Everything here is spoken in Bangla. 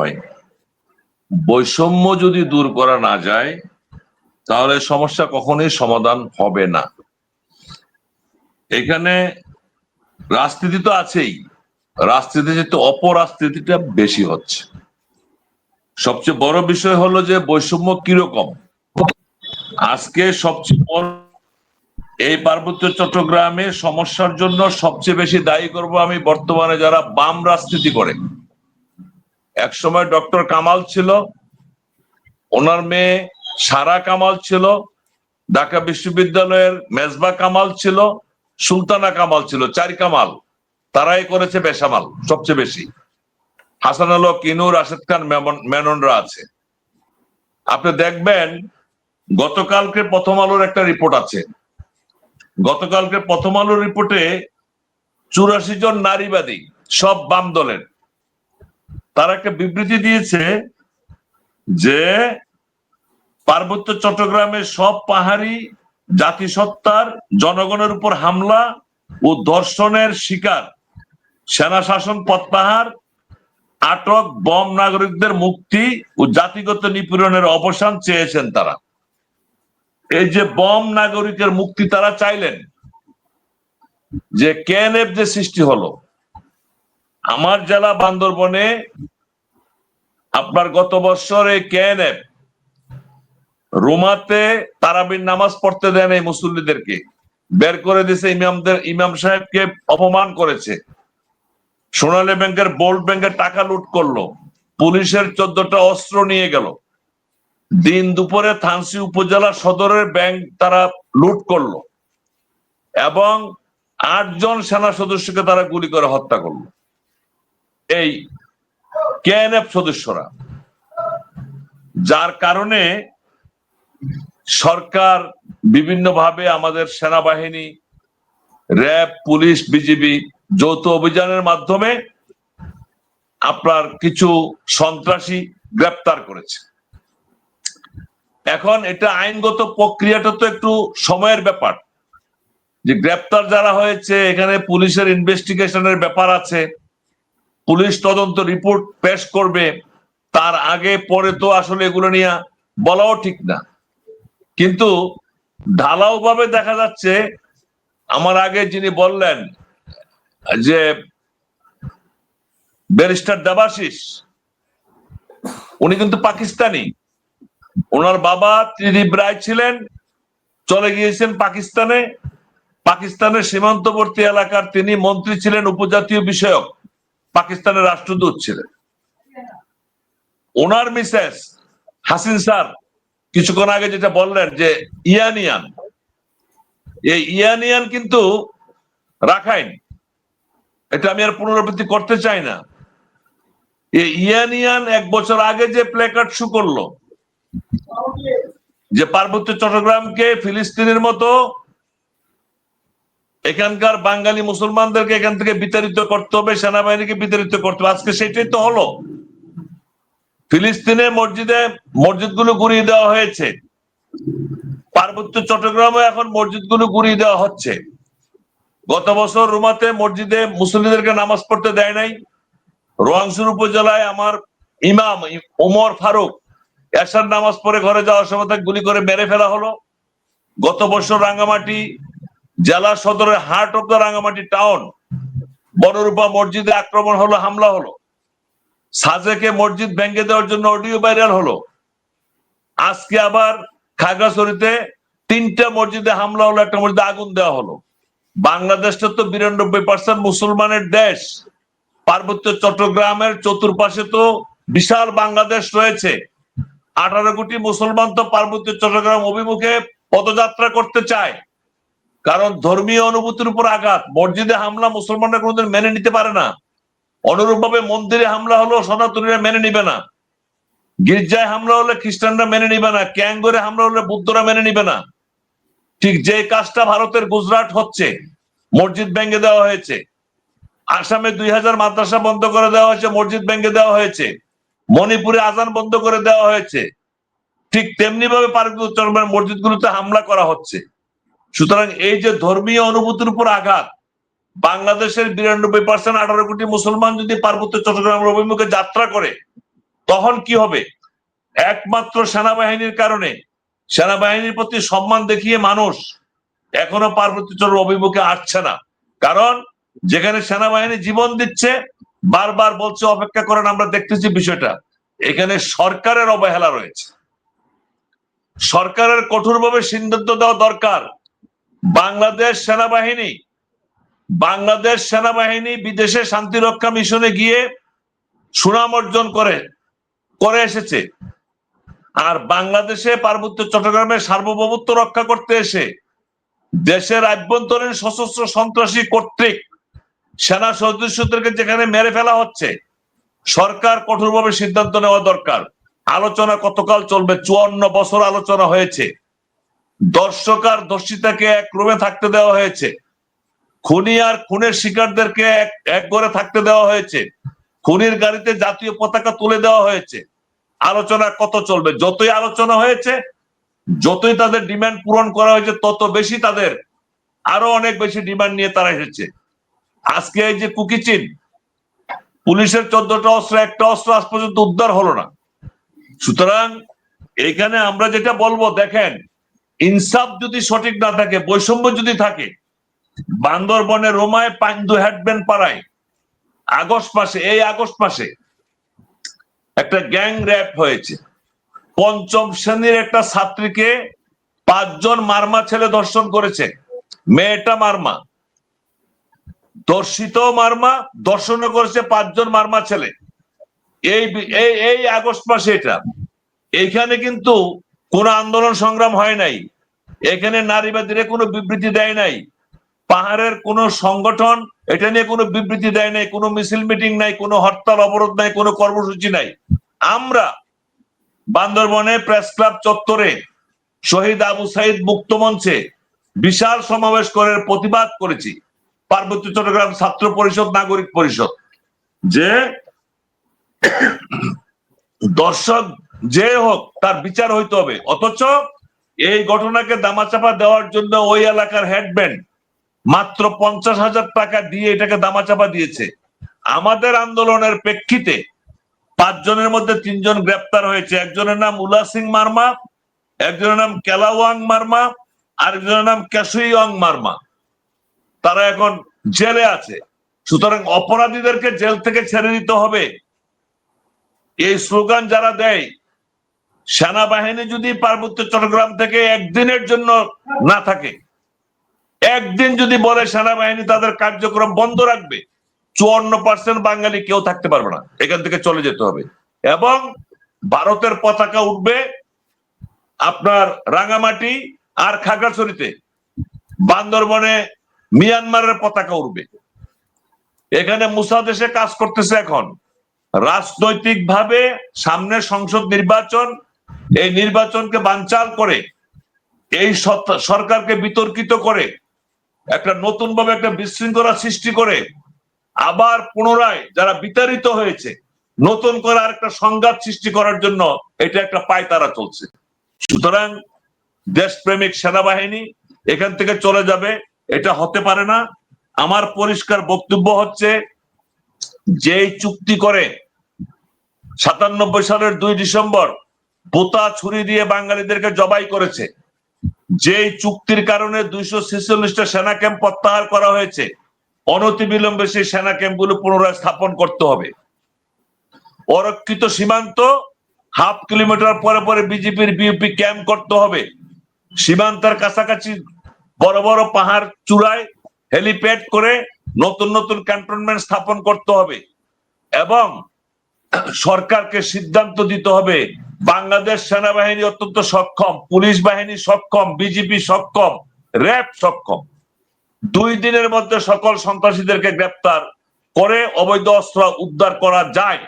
হয়। বৈষম্য যদি দূর করা না যায়, তাহলে সমস্যা কখনোই সমাধান হবে না। এখানে রাজনীতি তো আছেই। রাজনীতি যেহেতু অপরাজনীতিটা বেশি হচ্ছে। সবচেয়ে বড় বিষয় হলো যে বৈষম্য কীরকম? আজকে সবচেয়ে বড় এই পার্বত্য চট্টগ্রামে সমস্যার জন্য সবচেয়ে বেশি দায়ী করব আমি বর্তমানে যারা বাম রাজনীতি করে। এক সময় ডক্টর কামাল ছিল, ওনার মেয়ে সারা কামাল ছিল, ঢাকা বিশ্ববিদ্যালয়ের মেজবা কামাল ছিল, সুলতানা কামাল ছিল, চারি কামাল। তারাই করেছে বেসামাল, সবচেয়ে বেশি। হাসান আলো কিনু, রাশেদ খান মেননরা আছে। আপনি দেখবেন, গতকালকে প্রথম আলোর একটা রিপোর্ট আছে। গতকালকে প্রথম আলোর রিপোর্টে চুরাশি জন নারীবাদী, সব বাম দলের। তারা একটা বিবৃতি দিয়েছে যে পার্বত্য চট্টগ্রামের সব পাহাড়ি জাতিসত্তার জনগণের উপর হামলা ও দর্শনের শিকার সেনা শাসন পথপাহার আটক বম নাগরিকদের মুক্তি ও জাতিগত নিপীড়নের অবসান চেয়েছেন তারা। এই যে বম নাগরিকের মুক্তি তারা চাইলেন, যে কেএনএফ যে সৃষ্টি হলো আমার জেলা বান্দরবনে আপনার গত বছর কেএনএফ রোমাতে তারাবির নামাজ পড়তে দেন এই মুসল্লিদেরকে। বের করে দিয়েছে ইমামদের, ইমাম সাহেবকে অপমান করেছে। সোনালী ব্যাংকের, বোল্ড ব্যাংকের টাকা লুট করল। পুলিশের চোদ্দটা অস্ত্র নিয়ে গেল। দিন দুপুরে থানসি উপজেলা সদরের ব্যাংক তারা লুট করল। এবং আটজন সেনা সদস্যকে তারা গুলি করে হত্যা করল। এই কেএনএফ সদস্যরা, যার কারণে সরকার বিভিন্নভাবে আমাদের সেনাবাহিনী, র্যাব, পুলিশ, বিজিবি যৌথ অভিযানের মাধ্যমে আপনার কিছু সন্ত্রাসী গ্রেপ্তার করেছে। এখন এটা আইনগত প্রক্রিয়াটা তো একটু সময়ের ব্যাপার। যে গ্রেপ্তার যারা হয়েছে, এখানে পুলিশের ইনভেস্টিগেশনের ব্যাপার আছে পুলিশ তদন্ত রিপোর্ট পেশ করবে, তার আগে, পরে তো আসলে এগুলো নিয়ে বলাও ঠিক না। কিন্তু ঢালাও ভাবে দেখা যাচ্ছে, আমার আগে যিনি বললেন যে ব্যারিস্টার দেবাশিস, উনি কিন্তু পাকিস্তানি। ওনার বাবা ত্রিদীপ রায় ছিলেন, চলে গিয়েছেন পাকিস্তানে। পাকিস্তানের সীমান্তবর্তী এলাকার তিনি মন্ত্রী ছিলেন, উপজাতীয় বিষয়ক। পাকিস্তানের রাষ্ট্রদূত ছিলেন। ওনার মিসেস হাসিন স্যার, কিছুক্ষণ আগে যেটা বললেন যে ইয়ানিয়ান, এই ইয়ানিয়ান কিন্তু রাখাইন। এটা আমি আর পুনরাবৃত্তি করতে চাই না। ইয়ানিয়ান এক বছর আগে যে প্লেকার্ড শু করল, যে পার্বত্য চট্টগ্রামকে ফিলিস্তিনের মতো এখানকার বাঙালি মুসলমানদেরকে এখান থেকে বিতাড়িত করতে হবে, সেনাবাহিনীকে বিতাড়িত করতে হবে। আজকে সেটাই তো হলো। ফিলিস্তিনে মসজিদে, মসজিদগুলো গুড়িয়ে দেওয়া হয়েছে। পার্বত্য চট্টগ্রামে এখন মসজিদগুলো গুড়িয়ে দেওয়া হচ্ছে। গত বছর রুমাতে মসজিদে মুসলিমদেরকে নামাজ পড়তে দেয় নাই। রোয়াংশুর উপজেলায় আমার ইমাম ওমর ফারুক এসার নামাজ পড়ে ঘরে যাওয়ার সময় তাকে গুলি করে মেরে ফেলা হলো। গত বছর রাঙ্গামাটি জেলা সদরের heart of the Rangamati town Banarupa মসজিদে আক্রমণ হলো, হামলা হলো। সাজেকে মসজিদ ভেঙে দেওয়ার জন্য অডিও ভাইরাল হলো। আজকে আবার খাগড়াছড়িতে তিনটা মসজিদে হামলা হলো, একটা মসজিদে আগুন দেওয়া হলো। বাংলাদেশটা তো বিরানব্বই পার্সেন্ট মুসলমানের দেশ। পার্বত্য চট্টগ্রামের চতুর্পাশে তো বিশাল বাংলাদেশ রয়েছে। আঠারো কোটি মুসলমান তো পার্বত্য চট্টগ্রাম অভিমুখে পদযাত্রা করতে চায়। কারণ ধর্মীয় অনুভূতির উপর আঘাত। মসজিদে হামলা মুসলমানরা কোনোদিন মেনে নিতে পারে না। অনুরূপ ভাবে মন্দিরে হামলা হলো সনাতনীরা মেনে নিবে না। গির্জায় হামলা হলে খ্রিস্টানরা মেনে নিবে না। ক্যাঙ্গরে হামলা হলে বুদ্ধরা মেনে নিবে না। ঠিক যে কাজটা ভারতের গুজরাট হচ্ছে, মসজিদ ভেঙে দেওয়া হয়েছে। আসামে দুই হাজার মাদ্রাসা বন্ধ করে দেওয়া হয়েছে, মসজিদ ভেঙে দেওয়া হয়েছে। মণিপুরে আজান বন্ধ করে দেওয়া হয়েছে। ঠিক তেমনি ভাবে পার্বত্য মসজিদগুলোতে হামলা করা হচ্ছে। সুতরাং এই যে ধর্মীয় অনুভূতির উপর আঘাত, বাংলাদেশের বিরানব্বই পার্সেন্ট আঠারো কোটি মুসলমান যদি পার্বত্য চট্টগ্রামের অভিমুখে যাত্রা করে, তখন কি হবে? একমাত্র সেনাবাহিনীর কারণে, সেনাবাহিনীর প্রতি সম্মান দেখিয়ে মানুষ এখনও পার্বত্য চরের অভিমুখে আসছে না। কারণ যেখানে সেনাবাহিনী জীবন দিচ্ছে, বারবার বলছে, অপেক্ষা করেন, আমরা দেখতেছি বিষয়টা। এখানে সরকারের অবহেলা রয়েছে। সরকারের কঠোরভাবে সিদ্ধান্ত দেওয়া দরকার। বাংলাদেশ সেনাবাহিনী বাংলাদেশ সেনাবাহিনী বিদেশে শান্তি রক্ষা মিশনে গিয়ে সুনাম অর্জন করে করে এসেছে। আর বাংলাদেশে পার্বত্য চট্টগ্রামের সার্বভৌমত্ব রক্ষা করতে এসে দেশের আভ্যন্তরীণ সশস্ত্র সন্ত্রাসী কর্তৃক সেনা সদস্যদেরকে যেখানে মেরে ফেলা হচ্ছে, সরকার কঠোরভাবে সিদ্ধান্ত নেওয়া দরকার। আলোচনা কতকাল চলবে? চুয়ান্ন বছর আলোচনা হয়েছে। দর্শক আর দর্শিতাকে এক রুমে থাকতে দেওয়া হয়েছে। খুনি আর খুনের শিকারদেরকে এক ঘরে থাকতে দেওয়া হয়েছে। খুনির গাড়িতে জাতীয় পতাকা তুলে দেওয়া হয়েছে। আলোচনা কত চলবে? যতই আলোচনা হয়েছে, যতই তাদের ডিমান্ড পূরণ করা হয়েছে, তত বেশি তাদের আরও অনেক বেশি ডিমান্ড নিয়ে তারা এসেছে। আজকে এই যে কুকিচিন পুলিশের চোদ্দটা অস্ত্র, একটা অস্ত্র আজ পর্যন্ত উদ্ধার হলো না। সুতরাং এখানে আমরা যেটা বলব, দেখেন ইনসাফ যদি সঠিক না থাকে, বৈষম্য যদি থাকে, বান্দরবনে রোমায় পাইন্দু হেডব্যান্ড পাড়ায়, আগস্ট মাসে, এই আগস্ট মাসে একটা গ্যাং র্যাপ হয়েছে। পঞ্চম শ্রেণির একটা ছাত্রীকে পাঁচজন মারমা ছেলে ধর্ষণ করেছে। মেয়েটা মারমা। দর্শিত মারমা দর্শন করেছে পাঁচজন মারমা ছেলে। এই এই আগস্ট মাসে এটা। এইখানে কিন্তু কোন আন্দোলন সংগ্রাম হয় নাই। এখানে নারীবাদীরা কোনো বিবৃতি দেয় নাই। পাহাড়ের কোন সংগঠন এটা নিয়ে কোনো বিবৃতি দেয় নাই, কোনো মিছিল মিটিং নাই, কোনো হরতাল অবরোধ নাই, কোনো কর্মসূচি নাই। আমরা বান্দরবনে প্রেস ক্লাব চত্বরে শহীদ আবু সাইদ মুক্ত মঞ্চে বিশাল সমাবেশ করে প্রতিবাদ করেছি। পার্বত্য চট্টগ্রাম ছাত্র পরিষদ, নাগরিক পরিষদ। যে দর্শক যে হোক, তার বিচার হইতে হবে। অথচ এই ঘটনাকে দামাচাপা দেওয়ার জন্য ওই এলাকার হেডব্যান্ড মাত্র পঞ্চাশ হাজার টাকা দিয়ে এটাকে দামাচাপা দিয়েছে। আমাদের আন্দোলনের প্রেক্ষিতে পাঁচজনের মধ্যে তিনজন গ্রেপ্তার হয়েছে। একজনের নাম উলা সিং মার্মা, একজনের নাম কেলাওয়াং মার্মা, আরেকজনের নাম ক্যাসুইয়ং মার্মা। তারা এখন জেলে আছে। সুতরাং অপরাধীদেরকে জেল থেকে ছেড়ে দিতে হবে। এই স্লোগান যারা দেয় সেনাবাহিনী যদি পার্বত্য চট্টগ্রাম থেকে একদিনের জন্য না থাকে, একদিন যদি বলে সেনাবাহিনী তাদের কার্যক্রম বন্ধ রাখবে, চুয়ান্ন পার্সেন্ট বাঙালি কেউ থাকতে পারবে না। এখান থেকে চলে যেতে হবে। এবং ভারতের পতাকা উঠবে আপনার রাঙামাটি আর খাগড়াছড়িতে। বান্দরবনে মিয়ানমারের পতাকা উঠবে। এখানে মুসা দেশে কাজ করতেছে এখন। রাজনৈতিক ভাবে সামনে সংসদ নির্বাচন এই নির্বাচনকে বানচাল করে, এই সরকারকে বিতর্কিত করে, একটা নতুন ভাবে একটা বিশৃঙ্খলা সৃষ্টি করে, আবার পুনরায় যারা বিতাড়িত হয়েছে, নতুন করে আর একটা সংঘাত সৃষ্টি করার জন্য এটা একটা পায়তারা চলছে। সুতরাং দেশপ্রেমিক সেনাবাহিনী এখান থেকে চলে যাবে, এটা হতে পারে না। আমার পরিষ্কার বক্তব্য হচ্ছে, যেই চুক্তি করে সাতানব্বই সালের দুই ডিসেম্বর পোতা ছুরি দিয়ে বাঙালিদেরকে জবাই করেছে। যেই চুক্তির কারণে দুইশো ছেচল্লিশটা সেনা ক্যাম্প প্রত্যাহার করা হয়েছে অনতি বিলম্বে সেই সেনা ক্যাম্পগুলো পুনরায় স্থাপন করতে হবে। অরক্ষিত সীমান্ত, হাফ কিলোমিটার পরে পরে বিজেপির বিউপি ক্যাম্প করতে হবে। সীমান্তের কাছাকাছি বড় বড় পাহাড় চূড়ায় হেলিপ্যাড করে নতুন নতুন ক্যান্টনমেন্ট স্থাপন করতে হবে। এবং সরকারকে সিদ্ধান্ত দিতে হবে বাংলাদেশ সেনাবাহিনী অত্যন্ত সক্ষম, পুলিশ বাহিনী সক্ষম বিজেপি সক্ষম, র্যাব সক্ষম। দুই দিনের মধ্যে সকল সন্ত্রাসীদেরকে গ্রেপ্তার করে অবৈধ অস্ত্র উদ্ধার করা যায়।